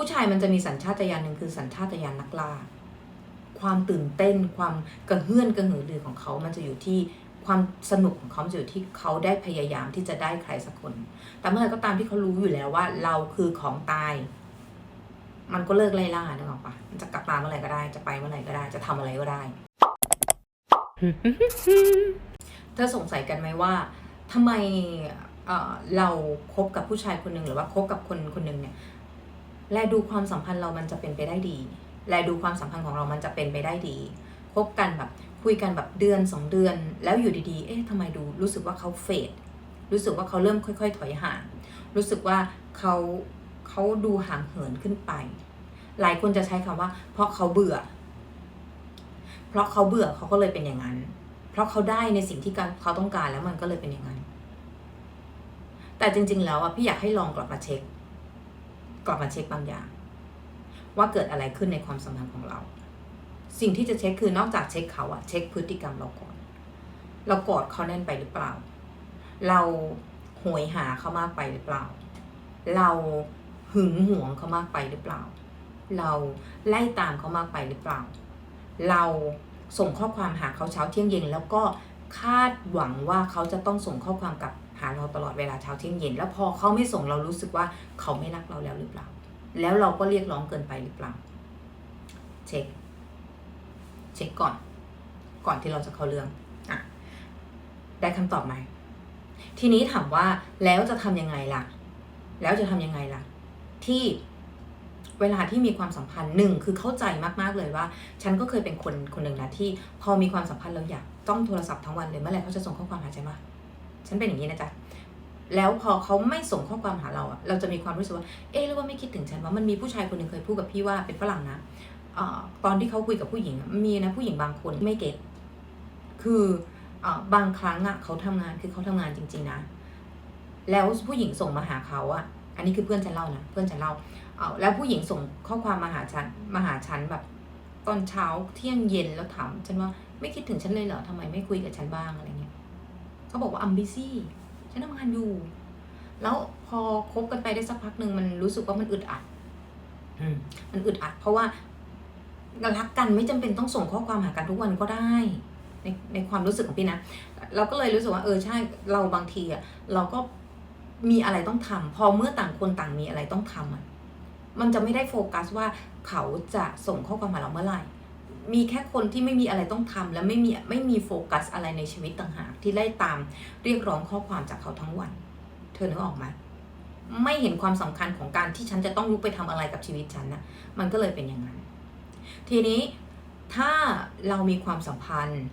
ผู้ชายมันจะมีสัญชาตญาณหนึ่งคือสัญชาตญาณนักล่า ความตื่นเต้นความกระเฮือนกระหือรือของเขา มันจะอยู่ที่ความสนุกของเขามันจะอยู่ที่เขาได้พยายามที่จะได้ใครสักคน แต่เมื่อไหร่ก็ตามที่เขารู้อยู่แล้วว่าเราคือของตาย มันก็เลิกไล่ล่านึกออกปะมันจะกลับมาเมื่อไหร่ก็ได้ จะไปเมื่อไหร่ก็ได้ จะทำอะไรก็ได้ เธอสงสัยกันไหมว่าทำไมเอ่อเราคบกับผู้ชายคนหนึ่งหรือว่าคบกับคนคนหนึ่งเนี่ย และดูความสัมพันธ์เรามันจะเป็นไปได้ดี และดูความสัมพันธ์ของเรามันจะเป็นไปได้ดีคบกันแบบคุยกันแบบเดือนสองเดือน แล้วอยู่ดีๆ เอ๊ะทำไมดูรู้สึกว่าเขาเฟดรู้สึกว่าเขาเริ่มค่อย ๆ ถอยห่าง รู้สึกว่าเขาเขาดูห่างเหินขึ้นไป หลายคนจะใช้คำว่า เพราะเขาเบื่อ เพราะเขาเบื่อเขาก็เลยเป็นอย่างนั้น เพราะเขาได้ในสิ่งที่เขาต้องการแล้วมันก็เลยเป็นอย่างนั้น แต่จริง ๆ แล้วอะพี่อยากให้ลองกลับมาเช็ค กลับมาเช็คบางอย่าง ว่าเกิดอะไรขึ้นในความสัมพันธ์ของเรา สิ่งที่จะเช็คคือนอกจากเช็คเขาอะเช็คพฤติกรรมเราก่อน เรากอดเขาแน่นไปหรือเปล่า เราโหยหาเขามากไปหรือเปล่า เราหึงหวงเขามากไปหรือเปล่า เราไล่ตามเขามากไปหรือเปล่า เราส่งข้อความหาเขาเช้าเที่ยงเย็นแล้วก็คาดหวังว่าเขาจะต้องส่งข้อความกลับ หาเราตลอดเวลาเช้าเที่ยงเย็น แล้วพอเขาไม่ส่งเรารู้สึกว่าเขาไม่รักเราแล้วหรือเปล่า แล้วเราก็เรียกร้องเกินไปหรือเปล่า เช็ค เช็คก่อน ก่อนที่เราจะเข้าเรื่องอะได้คำตอบไหม ทีนี้ถามว่าแล้วจะทำยังไงล่ะ แล้วจะทำยังไงล่ะ ที่เวลาที่มีความสัมพันธ์หนึ่งคือเข้าใจมากๆเลยว่า ฉันก็เคยเป็นคนคนหนึ่งนะที่ พอมีความสัมพันธ์เราอยากต้องโทรศัพท์ทั้งวันเลยเมื่อไหร่เขาจะส่งข้อความหาฉันมา ฉันเป็นอย่างนี้นะจ๊ะแล้วพอเขาไม่ส่งข้อความหาเราอะเราจะมีความรู้สึกว่า เอ๊ะหรือว่าไม่คิดถึงฉันว่ามันมีผู้ชายคนหนึ่งเคยพูดกับพี่ว่าเป็นฝรั่งนะอตอนที่เขาคุยกับผู้หญิงมีนะผู้หญิงบางคนไม่เก็ตคืออบางครั้งอะเขาทำงานคือเขาทำงานจริง ๆ นะ แล้วผู้หญิงส่งมาหาเขาอะอันนี้คือเพื่อนฉันเล่านะเพื่อนฉันเล่าเอาแล้วผู้หญิงส่งข้อความมาหาฉันมาหาฉันแบบ ตอนเช้าเที่ยงเย็นแล้วถามฉันว่าไม่คิดถึงฉันเลยเหรอทำไมไม่คุยกับฉันบ้างอะไรเงี้ย เขาบอกว่าอัมบิซี่ฉันทำงานอยู่ แล้วพอคบกันไปได้สักพักหนึ่งมันรู้สึกว่ามันอึดอัดอืมมันอึดอัด เพราะว่ารักกันไม่จำเป็นต้องส่งข้อความหากันทุกวันก็ได้ ในในความรู้สึกของพี่นะ เราก็เลยรู้สึกว่าเออใช่เราบางทีอะเราก็มีอะไรต้องทำพอเมื่อต่างคนต่างมีอะไรต้องทำอะมันจะไม่ได้โฟกัสว่าเขาจะส่งข้อความมาเราเมื่อไหร่ มีแค่คนที่ไม่มีอะไรต้องทำและไม่มีไม่มีโฟกัสอะไรในชีวิตต่างหากที่ไล่ตามเรียกร้องข้อความจากเขาทั้งวัน เธอนึกออกไหมไม่เห็นความสำคัญของการที่ฉันจะต้องลุกไปทำอะไรกับชีวิตฉันนะมันก็เลยเป็นอย่างนั้น ทีนี้ถ้าเรามีความสัมพันธ์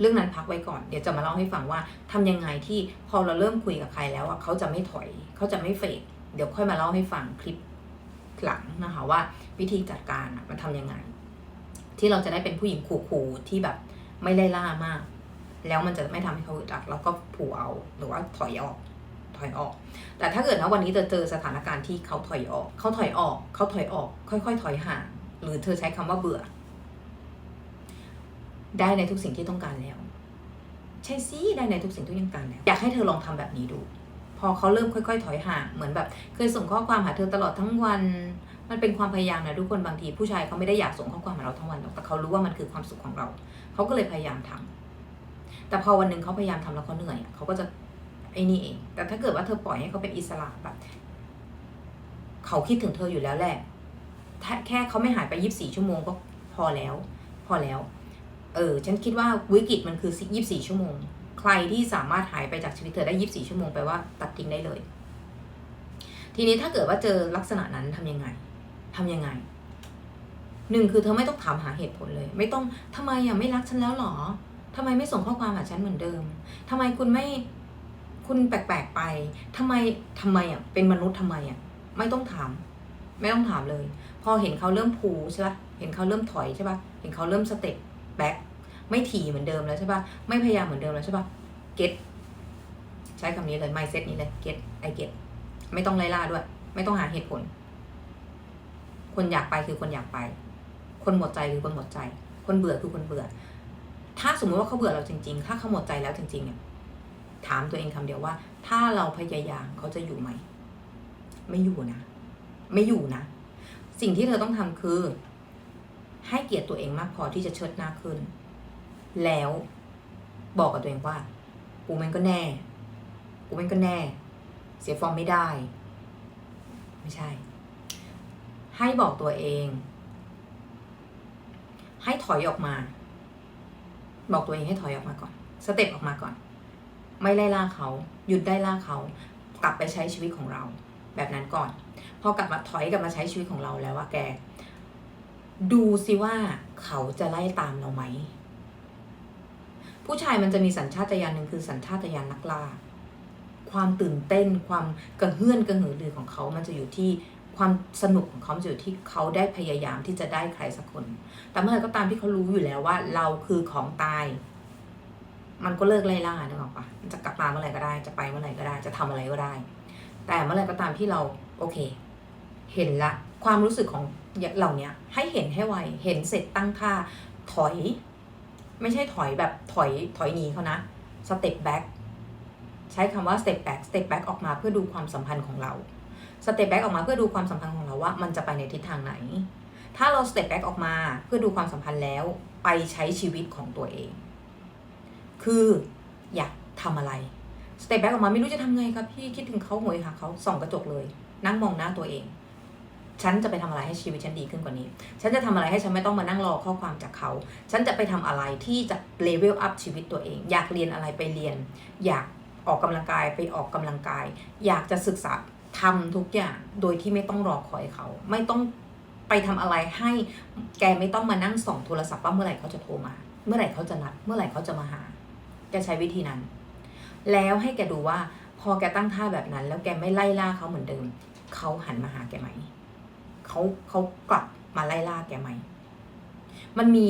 เรื่องนั้นพักไว้ก่อน เดี๋ยวจะมาเล่าให้ฟังว่าทำยังไงที่พอเราเริ่มคุยกับใครแล้วอะเขาจะไม่ถอย เขาจะไม่เฟดเดี๋ยวค่อยมาเล่าให้ฟังคลิปหลังนะคะว่า วิธีจัดการมันทำยังไง ที่เราจะได้เป็นผู้หญิงขู่ๆที่แบบไม่ไล่ล่ามาก แล้วมันจะไม่ทำให้เขาอึดอัดแล้วก็ผูเอาหรือว่าถอยออก ถอยออก แต่ถ้าเกิดว่าวันนี้จะเจอสถานการณ์ที่เขาถอยออก เขาถอยออก เขาถอยออก ค่อย ๆ ถอยห่างหรือเธอใช้คำว่าเบื่อ ได้ในทุกสิ่งที่ต้องการแล้ว ใช่สิได้ในทุกสิ่งที่ต้องการแล้ว อยากให้เธอลองทำแบบนี้ดู พอเขาเริ่มค่อย ๆ ถอยห่างเหมือนแบบ เคยส่งข้อความหาเธอตลอดทั้งวัน มันเป็นความพยายามนะทุกคนบางทีผู้ชายเขาไม่ได้อยากส่งข้อความหาเราทั้งวันหรอกแต่เขารู้ว่ามันคือความสุขของเรา เขาก็เลยพยายามทำแต่พอวันหนึ่งเขาพยายามทำแล้วเขาเหนื่อยเขาก็จะไอ้นี่เอง แต่ถ้าเกิดว่าเธอปล่อยให้เขาเป็นอิสระแบบเขาคิดถึงเธออยู่แล้วแหละถ้าแค่เขาไม่หายไปยีิบสี่ชั่วโมงก็พอแล้ว พอแล้ว เออ ฉันคิดว่าวิกฤตมันคือยี่บสี่ชั่วโมง ใครที่สามารถหายไปจากชีวิตเธอได้ยี่บสี่ชั่วโมงแปลว่าตัดทิ้งได้เลย ทีนี้ถ้าเกิดว่าเจอลักษณะนั้นทำยังไง ทำยังไงหนึ่งคือเธอไม่ต้องถามหาเหตุผลเลย ไม่ต้องทำไมอะไม่รักฉันแล้วหรอทำไมไม่ส่งข้อความหาฉันเหมือนเดิมทำไมคุณไม่คุณแปลกๆไปทำไมทำไมอะเป็นมนุษย์ทำไมอะไม่ต้องถาม ไม่ต้องถามเลย พอเห็นเขาเริ่มพูใช่ปะเห็นเขาเริ่มถอยใช่ปะเห็นเขาเริ่มสเต็ปแบ็คไม่ถี่เหมือนเดิมแล้วใช่ปะไม่พยายามเหมือนเดิมแล้วใช่ปะเก็ตใช้คำนี้เลยไม่เซตนี้เลยเก็ตไอเก็ตไม่ต้องไล่ล่าด้วย ไม่ต้องหาเหตุผล คนอยากไปคือคนอยากไป คนหมดใจคือคนหมดใจ คนเบื่อคือคนเบื่อ ถ้าสมมติว่าเขาเบื่อเราจริง ๆ ถ้าเขาหมดใจแล้วจริงๆเนี่ยถามตัวเองคำเดียวว่า ถ้าเราพยายามเขาจะอยู่ไหม ไม่อยู่นะ ไม่อยู่นะ สิ่งที่เธอต้องทำคือ ให้เกียรติตัวเองมากพอที่จะเชิดหน้าขึ้น แล้วบอกกับตัวเองว่า กูแม่งก็แน่ กูแม่งก็แน่ เสียฟอร์มไม่ได้ ไม่ใช่ ให้บอกตัวเอง ให้ถอยออกมา บอกตัวเองให้ถอยออกมาก่อน สเต็ปออกมาก่อน ไม่ไล่ล่าเขา หยุดได้ล่าเขา กลับไปใช้ชีวิตของเรา แบบนั้นก่อน พอกลับมาถอยกลับมาใช้ชีวิตของเราแล้วว่าแก ดูสิว่าเขาจะไล่ตามเราไหม ผู้ชายมันจะมีสัญชาตญาณหนึ่งคือสัญชาตญาณนักล่าความตื่นเต้นความกระเฮื่อนกระหือรือของเขามันจะอยู่ที่ ความสนุกของเขามันจะอยู่ที่เขาได้พยายามที่จะได้ใครสักคน แต่เมื่อไหร่ก็ตามที่เขารู้อยู่แล้วว่า เราคือของตาย มันก็เลิกไล่ล่านึกออกปะมันจะกลับมาเมื่อไหร่ก็ได้ จะไปเมื่อไหร่ก็ได้ จะทำอะไรก็ได้ แต่เมื่อไหร่ก็ตามที่เราโอเค เห็นละ ความรู้สึกของเหล่าเนี้ยให้เห็นให้ไว เห็นเสร็จตั้งค่า ถอย ไม่ใช่ถอยแบบถอยถอยหนีเขานะ สเต็ปแบ็กใช้คำว่าสเต็ปแบ็กสเต็ปแบ็กออกมาเพื่อดูความสัมพันธ์ของเรา สเต็ปแบ็กออกมาเพื่อดูความสัมพันธ์ของเราว่ามันจะไปในทิศทางไหน ถ้าเราสเต็ปแบ็กออกมาเพื่อดูความสัมพันธ์แล้วไปใช้ชีวิตของตัวเอง คืออยากทำอะไรสเต็ปแบ็กออกมาไม่รู้จะทำไงครับพี่คิดถึงเขาโหยหาเขาส่องกระจกเลย นั่งมองหน้าตัวเอง ฉันจะไปทำอะไรให้ชีวิตฉันดีขึ้นกว่านี้ ฉันจะทำอะไรให้ฉันไม่ต้องมานั่งรอข้อความจากเขา ฉันจะไปทำอะไรที่จะเลเวลอัพชีวิตตัวเอง อยากเรียนอะไรไปเรียน อยากออกกำลังกายไปออกกำลังกาย อยากจะศึกษา ทำทุกอย่างโดยที่ไม่ต้องรอคอยเขา ไม่ต้องไปทำอะไรให้แกไม่ต้องมานั่งส่องโทรศัพท์ว่าเมื่อไหร่เขาจะโทรมา เมื่อไหร่เขาจะนัด เมื่อไหร่เขาจะมาหาแกใช้วิธีนั้น แล้วให้แกดูว่าพอแกตั้งท่าแบบนั้น แล้วแกไม่ไล่ล่าเขาเหมือนเดิม เขาหันมาหาแกไหมเขาเขากลับมาไล่ล่าแกไหมมันมี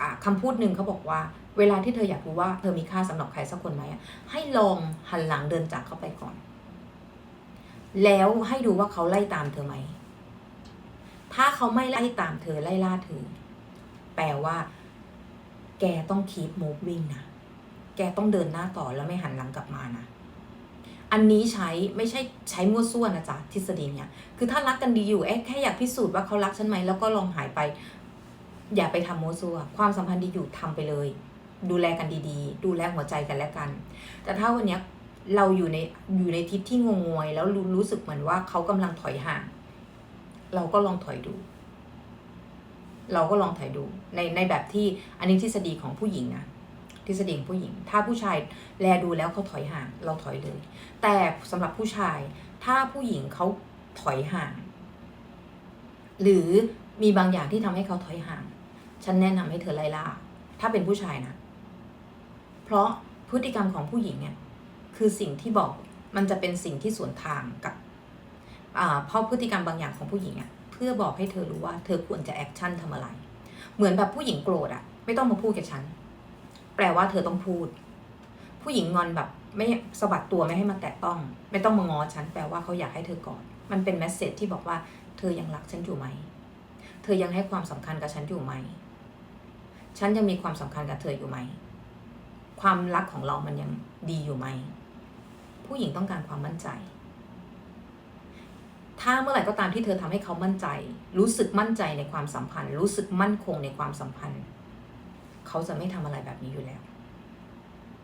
อ่าคำพูดหนึ่งเขาบอกว่า เวลาที่เธออยากรู้ว่าเธอมีค่าสำหรับใครสักคนไหมอะให้ลองหันหลังเดินจากเขาไปก่อน แล้วให้ดูว่าเขาไล่ตามเธอไหม ถ้าเขาไม่ไล่ตามเธอไล่ล่าเธอ แปลว่า แกต้อง keep moving นะ แกต้องเดินหน้าต่อแล้วไม่หันหลังกลับมานะ อันนี้ใช้ไม่ใช่ใช้มั่วซั่วนะจ๊ะทฤษฎีเนี่ย คือถ้ารักกันดีอยู่เอ๊ะแค่อยากพิสูจน์ว่าเขารักฉันไหมแล้วก็ลองหายไป อย่าไปทำมั่วซั่ว ความสัมพันธ์ดีอยู่ทำไปเลย ดูแลกันดีๆ ดูแลหัวใจกันและกัน แต่ถ้าวันนี้ เราอยู่ในอยู่ในทิศที่งงงวย แล้วรู้รู้สึกเหมือนว่าเขากำลังถอยห่าง เราก็ลองถอยดู เราก็ลองถอยดู ในในแบบที่อันนี้ทฤษฎีของผู้หญิงนะทฤษฎีของผู้หญิง ถ้าผู้ชายแลดูแล้วเขาถอยห่าง เราถอยเลย แต่สำหรับผู้ชาย ถ้าผู้หญิงเขาถอยห่าง หรือมีบางอย่างที่ทำให้เขาถอยห่าง ฉันแนะนำให้เธอไล่ล่า ถ้าเป็นผู้ชายนะ เพราะพฤติกรรมของผู้หญิงเนี่ย คือสิ่งที่บอกมันจะเป็นสิ่งที่สวนทางกับเพราะพฤติกรรมบางอย่างของผู้หญิงอะเพื่อบอกให้เธอรู้ว่าเธอควรจะแอคชั่นทำอะไร เหมือนแบบผู้หญิงโกรธอะไม่ต้องมาพูดกับฉัน แปลว่าเธอต้องพูด ผู้หญิงงอนแบบไม่สะบัดตัวไม่ให้มาแตะต้อง ไม่ต้องมางอฉันแปลว่าเขาอยากให้เธอกอดมันเป็นแมสเซจที่บอกว่า เธอยังรักฉันอยู่ไหม เธอยังให้ความสำคัญกับฉันอยู่ไหม ฉันยังมีความสำคัญกับเธออยู่ไหม ความรักของเรามันยังดีอยู่ไหม ผู้หญิงต้องการความมั่นใจ ถ้าเมื่อไหร่ก็ตามที่เธอทำให้เขามั่นใจ รู้สึกมั่นใจในความสัมพันธ์ รู้สึกมั่นคงในความสัมพันธ์ เขาจะไม่ทำอะไรแบบนี้อยู่แล้ว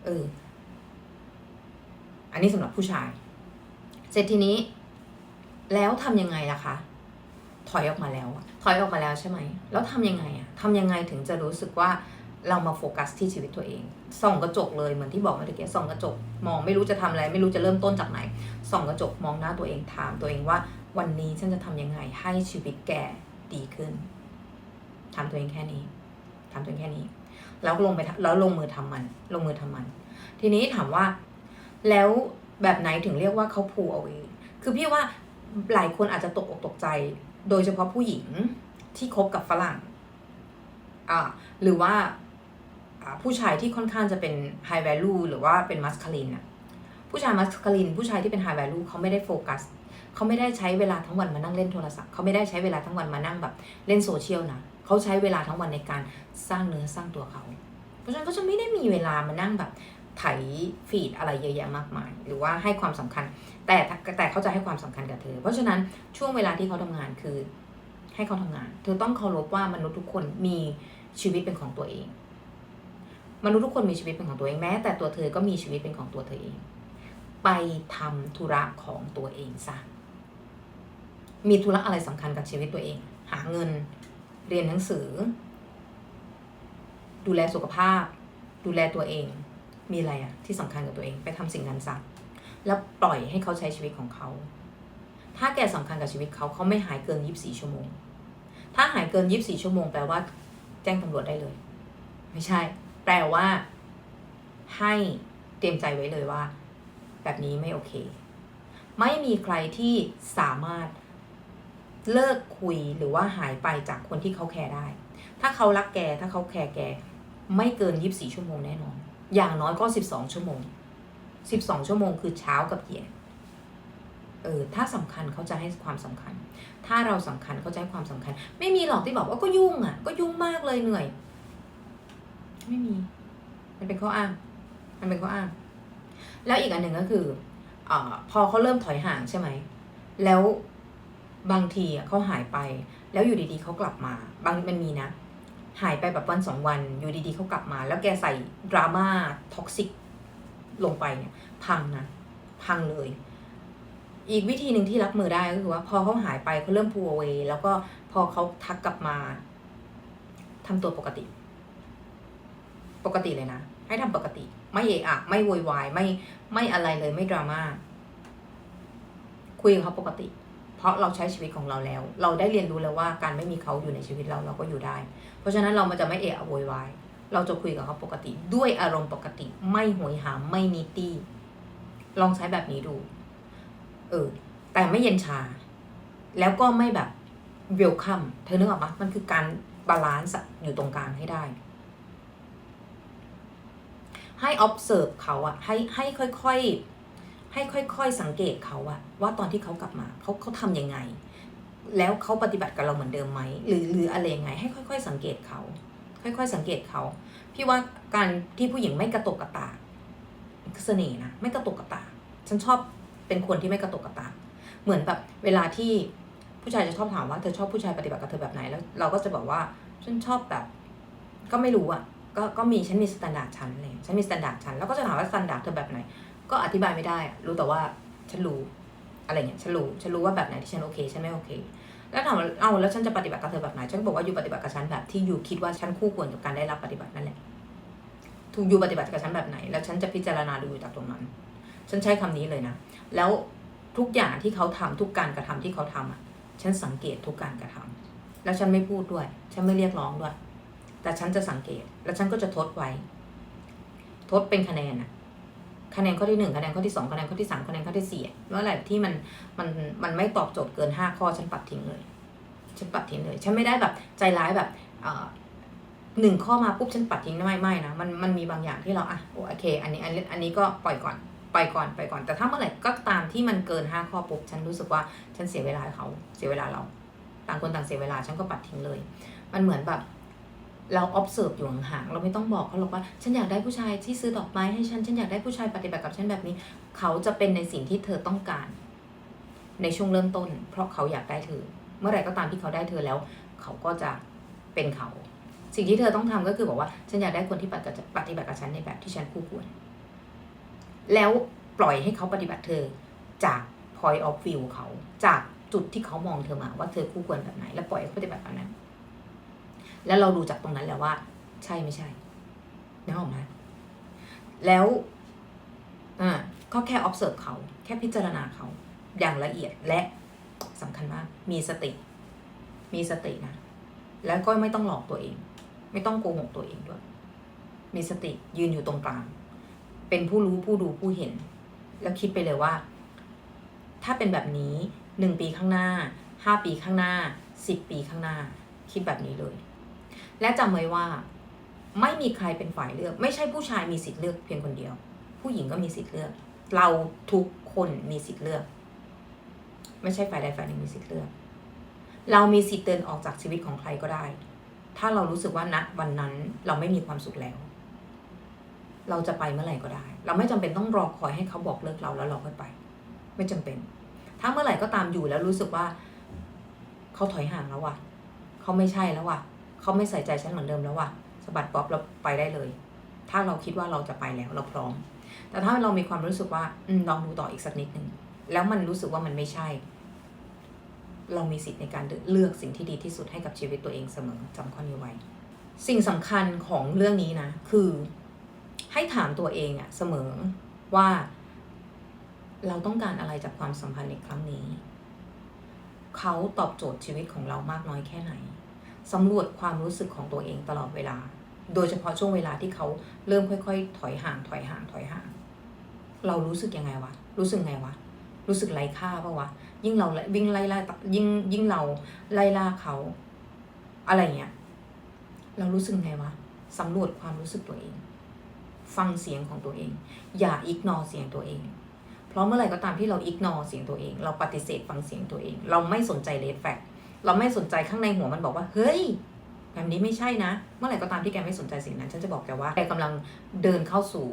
เออ อันนี้สำหรับผู้ชาย เสร็จทีนี้ แล้วทำยังไงล่ะคะถอยออกมาแล้ว ถอยออกมาแล้วใช่ไหม แล้วทำยังไงอะทำยังไงถึงจะรู้สึกว่า เรามาโฟกัสที่ชีวิตตัวเอง ส่องกระจกเลยเหมือนที่บอกเมื่อกี้ส่องกระจก มองไม่รู้จะทำอะไร ไม่รู้จะเริ่มต้นจากไหน ส่องกระจกมองหน้าตัวเองถามตัวเองว่า วันนี้ฉันจะทำยังไงให้ชีวิตแกดีขึ้นถามตัวเองแค่นี้ถามตัวเองแค่นี้ แล้วลงไปแล้วลงมือทำมัน ลงมือทำมัน ทีนี้ถามว่า แล้วแบบไหนถึงเรียกว่าเขาพูเอาเองคือพี่ว่าหลายคนอาจจะตกอกตกใจ โดยเฉพาะผู้หญิงที่คบกับฝรั่งอ่าหรือว่า ผู้ชายที่ค่อนข้างจะเป็น high value หรือว่าเป็น masculine อะผู้ชาย masculine ผู้ชายที่เป็น high value เขาไม่ได้โฟกัสเขาไม่ได้ใช้เวลาทั้งวันมานั่งเล่นโทรศัพท์เขาไม่ได้ใช้เวลาทั้งวันมานั่งแบบเล่นโซเชียลนะเขาใช้เวลาทั้งวันในการสร้างเนื้อสร้างตัวเขา เพราะฉะนั้นเขาจะไม่ได้มีเวลามานั่งแบบไถฟีดอะไรเยอะแยะมากมาย หรือว่าให้ความสำคัญ แต่แต่เขาจะให้ความสำคัญกับเธอ เพราะฉะนั้นช่วงเวลาที่เขาทำงานคือให้เขาทำงาน เธอต้องเคารพว่ามนุษย์ทุกคนมีชีวิตเป็นของตัวเอง มนุษย์ทุกคนมีชีวิตเป็นของตัวเองแม้ แต่ตัวเธอก็มีชีวิตเป็นของตัวเธอเอง ไปทำธุระของตัวเองซะมีธุระอะไรสำคัญกับชีวิตตัวเอง หาเงิน เรียนหนังสือ ดูแลสุขภาพ ดูแลตัวเอง มีอะไรอะที่สำคัญกับตัวเอง ไปทำสิ่งนั้นซะแล้วปล่อยให้เขาใช้ชีวิตของเขา ถ้าแกสำคัญกับชีวิตเขาเขาไม่หายเกิน24ชั่วโมง ถ้าหายเกิน24ชั่วโมงแปลว่า แจ้งตำรวจได้เลย ไม่ใช่ แปลว่า ให้เตรียมใจไว้เลยว่า แบบนี้ไม่โอเค ไม่มีใครที่สามารถเลิกคุยหรือว่าหายไปจากคนที่เขาแคร์ได้ ถ้าเขารักแก ถ้าเขาแคร์แก ไม่เกิน24ชั่วโมงแน่นอน อย่างน้อยก็12ชั่วโมง12ชั่วโมงคือเช้ากับเย็น เออ ถ้าสำคัญเขาจะให้ความสำคัญ ถ้าเราสำคัญเขาจะให้ความสำคัญ ไม่มีหรอกที่บอกว่าก็ยุ่งอะ ก็ยุ่งมากเลยเหนื่อย ไม่มี มันเป็นข้ออ้าง มันเป็นข้ออ้าง แล้วอีกอันหนึ่งก็คืออพอเขาเริ่มถอยห่างใช่ไหม แล้วบางทีเขาหายไป แล้วอยู่ดีๆเขากลับมา บางมันมีนะ หายไปแบบวันสองวัน อยู่ดีๆเขากลับมา แล้วแกใส่ดราม่าท็อกซิกลงไปเนี่ยพังนะพังเลย อีกวิธีหนึ่งที่รับมือได้ก็คือว่าพอเขาหายไปเขาเริ่มพูเวแล้วก็พอเขาทักกลับมาทำตัวปกติ ปกติเลยนะ ให้ทำปกติ ไม่เอะอะไม่โวยวายไม่ไม่อะไรเลยไม่ดราม่าคุยกับเขาปกติ เพราะเราใช้ชีวิตของเราแล้ว เราได้เรียนรู้แล้วว่าการไม่มีเขาอยู่ในชีวิตเราเราก็อยู่ได้ เพราะฉะนั้นเรามันจะไม่เอะอะโวยวายเราจะคุยกับเขาปกติ ด้วยอารมณ์ปกติ ไม่หวยหามไม่นิตี้ ลองใช้แบบนี้ดู เออ แต่ไม่เย็นชา แล้วก็ไม่แบบเวลคัมเธอนึกออกปะมันคือการบาลานซ์อยู่ตรงกลางให้ได้ ให้ observe เขาอะให้ให้ค่อยๆ ให้ค่อยๆ สังเกตเขาอะว่าตอนที่เขากลับมาเขาเขาทำยังไง แล้วเขาปฏิบัติกับเราเหมือนเดิมไหมหรือหรืออะไรยังไง ให้ค่อย ๆ สังเกตเขา ค่อยๆ สังเกตเขา พี่ว่าการที่ผู้หญิงไม่กระตุกกระตากคือเสน่ห์นะไม่กระตุกกระตากฉันชอบเป็นคนที่ไม่กระตุกกระตากเหมือนแบบเวลาที่ผู้ชายจะชอบถามว่าเธอชอบผู้ชายปฏิบัติกับเธอแบบไหนแล้ว เราก็จะบอกว่าฉันชอบแบบ ก็ไม่รู้อะ ก็ก็มีฉันมีสแตนดาร์ดฉันเลยฉันมีสแตนดาร์ดฉันแล้วก็จะถามว่าสแตนดาร์ดเธอแบบไหน ก็อธิบายไม่ได้ รู้แต่ว่าฉันรู้อะไรเงี้ยฉันรู้ฉันรู้ว่าแบบไหนที่ฉันโอเคฉันไม่โอเค แล้วถามว่าเอาแล้วฉันจะปฏิบัติกับเธอแบบไหนฉันบอกว่าอยู่ปฏิบัติกับฉันแบบที่อยู่คิดว่าฉันคู่ควรกับการได้รับปฏิบัตินั่นแหละถูกอยู่ปฏิบัติกับฉันแบบไหน แล้วฉันจะพิจารณาดูอยู่จากตรงนั้น ฉันใช้คำนี้เลยนะ แล้วทุกอย่างที่เขาทำทุกการกระทำที่เขาทำอะ ฉันสังเกตทุกการกระทำแล้วฉันไม่พูดด้วย ฉันไม่เรียกร้องด้วย แต่ฉันจะสังเกต แล้วฉันก็จะทดไว้ ทดเป็นคะแนนอะคะแนนข้อที่หนึ่งคะแนนข้อที่สองคะแนนข้อที่สามคะแนนข้อที่สี่เมื่อไหร่ที่มันมันมันไม่ตอบโจทย์เกินห้าข้อฉันปัดทิ้งเลย ฉันปัดทิ้งเลย ฉันไม่ได้แบบใจร้ายแบบเอ่อหนึ่งข้อมาปุ๊บฉันปัดทิ้งไม่ไม่นะมันมันมีบางอย่างที่เราอะโอเค อันนี้อันนี้อันนี้ก็ปล่อยก่อนปล่อยก่อนไปก่อน แต่ถ้าเมื่อไหร่ก็ตามที่มันเกินห้าข้อปุ๊บฉันรู้สึกว่าฉันเสียเวลาเขาเสียเวลาเรา ต่างคนต่างเสียเวลาฉันก็ปัดทิ้งเลย มันเหมือนแบบ เรา observe อยู่ห่างๆเราไม่ต้องบอกเขาหรอกว่า ฉันอยากได้ผู้ชายที่ซื้อดอกไม้ให้ฉัน ฉันอยากได้ผู้ชายปฏิบัติกับฉันแบบนี้ เขาจะเป็นในสิ่งที่เธอต้องการ ในช่วงเริ่มต้น เพราะเขาอยากได้เธอ เมื่อไหร่ก็ตามที่เขาได้เธอแล้ว เขาก็จะเป็นเขา สิ่งที่เธอต้องทำก็คือบอกว่า ฉันอยากได้คนที่ปฏิบัติกับฉันในแบบที่ฉันคู่ควร แล้วปล่อยให้เขาปฏิบัติเธอจาก point of view เขาจากจุดที่เขามองเธอมาว่าเธอคู่ควรแบบไหน แล้วปล่อยให้เขาปฏิบัติแบบนั้น แล้วเราดูจากตรงนั้นแล้วว่า ใช่ไม่ใช่นึกออกไหมแล้วอ่าก็แค่ observe เขา แค่พิจารณาเขา อย่างละเอียดและสำคัญมาก มีสติ มีสตินะ แล้วก็ไม่ต้องหลอกตัวเอง ไม่ต้องโกหกตัวเองด้วย มีสติยืนอยู่ตรงกลาง เป็นผู้รู้ผู้ดูผู้เห็น แล้วคิดไปเลยว่า ถ้าเป็นแบบนี้หนึ่งปีข้างหน้าห้าปีข้างหน้าสิบปีข้างหน้า คิดแบบนี้เลย และจำไว้ว่าไม่มีใครเป็นฝ่ายเลือก ไม่ใช่ผู้ชายมีสิทธิ์เลือกเพียงคนเดียว ผู้หญิงก็มีสิทธิ์เลือก เราทุกคนมีสิทธิ์เลือก ไม่ใช่ฝ่ายใดฝ่ายหนึ่งมีสิทธิ์เลือก เรามีสิทธิ์เดินออกจากชีวิตของใครก็ได้ ถ้าเรารู้สึกว่าณวันนั้นเราไม่มีความสุขแล้ว เราจะไปเมื่อไหร่ก็ได้ เราไม่จำเป็นต้องรอคอยให้เขาบอกเลิกเราแล้วเราค่อยไป ไม่จำเป็น ถ้าเมื่อไหร่ก็ตามอยู่แล้วรู้สึกว่า เขาถอยห่างแล้วว่ะเขาไม่ใช่แล้วว่ะ เขาไม่ใส่ใจฉันเหมือนเดิมแล้วว่ะสะบัดป๊อปเราไปได้เลย ถ้าเราคิดว่าเราจะไปแล้วเราพร้อม แต่ถ้าเรามีความรู้สึกว่าอลองดูต่ออีกสักนิดหนึ่งแล้วมันรู้สึกว่ามันไม่ใช่ เรามีสิทธิ์ในการเลือกสิ่งที่ดีที่สุดให้กับชีวิตตัวเองเสมอจำข้อนี้ไว้ สิ่งสำคัญของเรื่องนี้นะ คือให้ถามตัวเองอะเสมอว่าเราต้องการอะไรจากความสัมพันธ์ในครั้งนี้ เขาตอบโจทย์ชีวิตของเรามากน้อยแค่ไหน สำรวจความรู้สึกของตัวเองตลอดเวลา โดยเฉพาะช่วงเวลาที่เขาเริ่มค่อย ๆ ถอยห่าง ถอยห่าง ถอยห่าง เรารู้สึกยังไงวะ รู้สึกไงวะ รู้สึกไร้ค่าปะวะ ยิ่งเราวิ่งไล่ล่ายิ่งยิ่งเราไล่ล่าเขา อะไรเงี้ย เรารู้สึกไงวะสำรวจความรู้สึกตัวเอง ฟังเสียงของตัวเอง อย่าอิกนอเสียงตัวเอง เพราะเมื่อไหร่ก็ตามที่เราอิกนอเสียงตัวเอง เราปฏิเสธฟังเสียงตัวเอง เราไม่สนใจเลดแฟก เราไม่สนใจข้างในหัวมันบอกว่า เฮ้ยแบบนี้ไม่ใช่นะ เมื่อไหร่ก็ตามที่แกไม่สนใจสิ่งนั้น ฉันจะบอกแกว่าแกกำลังเดินเข้าสู่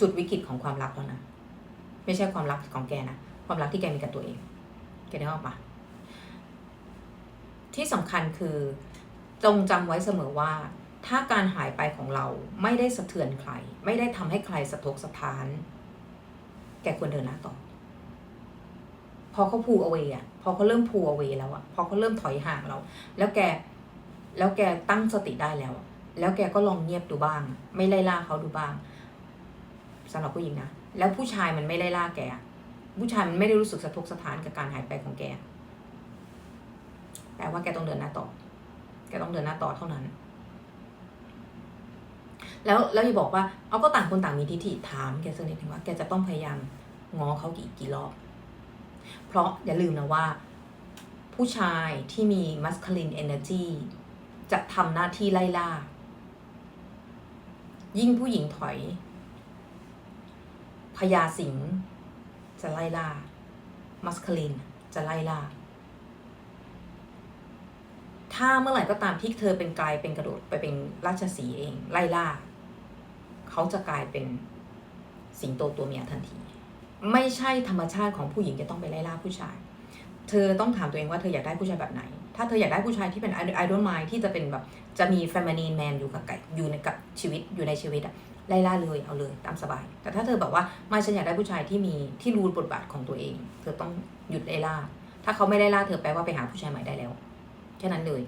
จุดวิกฤตของความรักแล้วนะไม่ใช่ความรักของแกนะความรักที่แกมีกับตัวเองแกได้ออกปะที่สำคัญคือจงจำไว้เสมอว่า ถ้าการหายไปของเราไม่ได้สะเทือนใคร ไม่ได้ทำให้ใครสะทกสะท้าน แกควรเดินหน้าต่อ พอเขาพูเอาไว้อะพอเขาเริ่มพูเอาไว้แล้วอะพอเขาเริ่มถอยห่างเรา แล้วแก แล้วแกตั้งสติได้แล้ว แล้วแกก็ลองเงียบดูบ้าง ไม่ไล่ล่าเขาดูบ้างสำหรับผู้หญิงนะ แล้วผู้ชายมันไม่ไล่ล่าแก ผู้ชายมันไม่ได้รู้สึกสะทกสะท้านกับการหายไปของแกแปลว่าแกต้องเดินหน้าต่อ แกต้องเดินหน้าต่อเท่านั้น แล้วแล้วอย่าบอกว่า เอาก็ต่างคนต่างมีทิฏฐิถามแกสักนิดนึงว่าแกจะต้องพยายามง้อเขากี่กี่รอบ เพราะอย่าลืมนะว่า ผู้ชายที่มี masculine energy จะทำหน้าที่ไล่ล่า ยิ่งผู้หญิงถอยพญาสิงห์จะไล่ล่า masculine จะไล่ล่า ถ้าเมื่อไหร่ก็ตามที่เธอเป็นกายเป็นกระโดดไปเป็นราชสีเองไล่ล่า เขาจะกลายเป็นสิงโตตัวเมียทันที ไม่ใช่ธรรมชาติของผู้หญิงจะต้องไปไล่ล่าผู้ชาย เธอต้องถามตัวเองว่าเธออยากได้ผู้ชายแบบไหน ถ้าเธออยากได้ผู้ชายที่เป็นไอดอลไมที่จะเป็นแบบจะมี feminine man อยู่กับไก่อยู่ในกับชีวิตอยู่ในชีวิตอะไล่ล่าเลยเอาเลยตามสบาย แต่ถ้าเธอแบบว่าไม่ฉันอยากได้ผู้ชายที่มีที่รู้บทบาทของตัวเอง เธอต้องหยุดไล่ล่า ถ้าเขาไม่ไล่ล่าเธอแปลว่าไปหาผู้ชายใหม่ได้แล้วแค่นั้นเลย